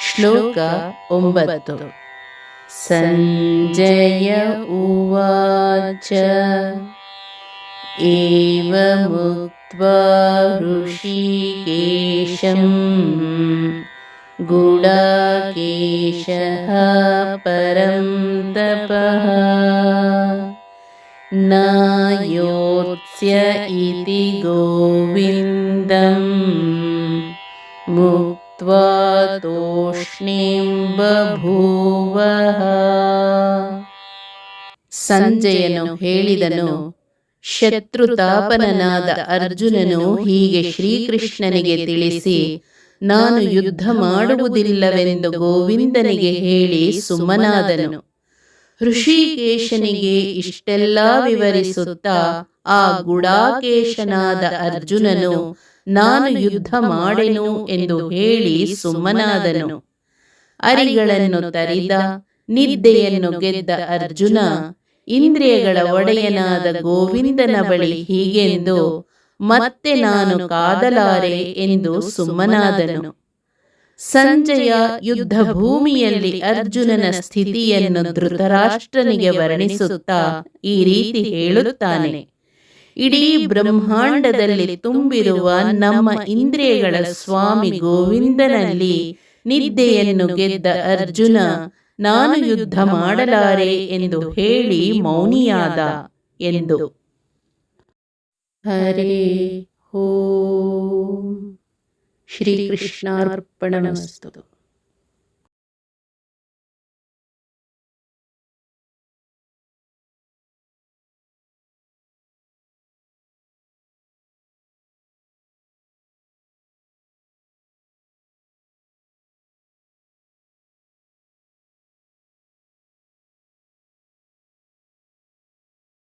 श्लोक श्लोका सञ्जय उवाच। एवमुक्त्वा ऋषिकेशम्। गुडाकेशः परं तपः। नायोत्स्य इति गोविन्दम्। मुक्त्वा ತೂಷ್ಣೀಂ ಬಭೂವ ಸಂಜಯನು ಹೇಳಿದನು, ಶತ್ರುತಾಪನನಾದ ಅರ್ಜುನನು ಹೀಗೆ ಶ್ರೀಕೃಷ್ಣನಿಗೆ ತಿಳಿಸಿ, ನಾನು ಯುದ್ಧ ಮಾಡುವುದಿಲ್ಲವೆಂದು ಗೋವಿಂದನಿಗೆ ಹೇಳಿ ಸುಮ್ಮನಾದನು ಋಷಿಕೇಶನಿಗೆ ಇಷ್ಟೆಲ್ಲ ವಿವರಿಸುತ್ತಾ ಆ ಗುಡಾಕೇಶನಾದ ಅರ್ಜುನನು, ನಾನು ಯುದ್ಧ ಮಾಡೆನು ಎಂದು ಹೇಳಿ ಸುಮ್ಮನಾದನು. ಅರಿಗಳನ್ನು ತರಿದ, ನಿದ್ದೆಯನ್ನು ಗೆದ್ದ ಅರ್ಜುನ, ಇಂದ್ರಿಯಗಳ ಒಡೆಯನಾದ ಗೋವಿಂದನ ಬಳಿ ಹೀಗೆಂದು, ಮತ್ತೆ ನಾನು ಕಾದಲಾರೆ ಎಂದು ಸುಮ್ಮನಾದನು. ಸಂಜಯ ಯುದ್ಧ ಭೂಮಿಯಲ್ಲಿ ಅರ್ಜುನನ ಸ್ಥಿತಿಯನ್ನು ಧೃತರಾಷ್ಟ್ರನಿಗೆ ವರ್ಣಿಸುತ್ತಾ ಈ ರೀತಿ ಹೇಳುತ್ತಾನೆ. ಇಡೀ ಬ್ರಹ್ಮಾಂಡದಲ್ಲಿ ತುಂಬಿರುವ ನಮ್ಮ ಇಂದ್ರಿಯಗಳ ಸ್ವಾಮಿ ಗೋವಿಂದನಲ್ಲಿ ನಿದ್ದೆಯನ್ನು ಗೆದ್ದ ಅರ್ಜುನ ನಾನು ಯುದ್ಧ ಮಾಡಲಾರೆ ಎಂದು ಹೇಳಿ ಮೌನಿಯಾದ ಎಂದು. ಹರೇ ಹೋ श्रीकृष्णार्पणमस्तु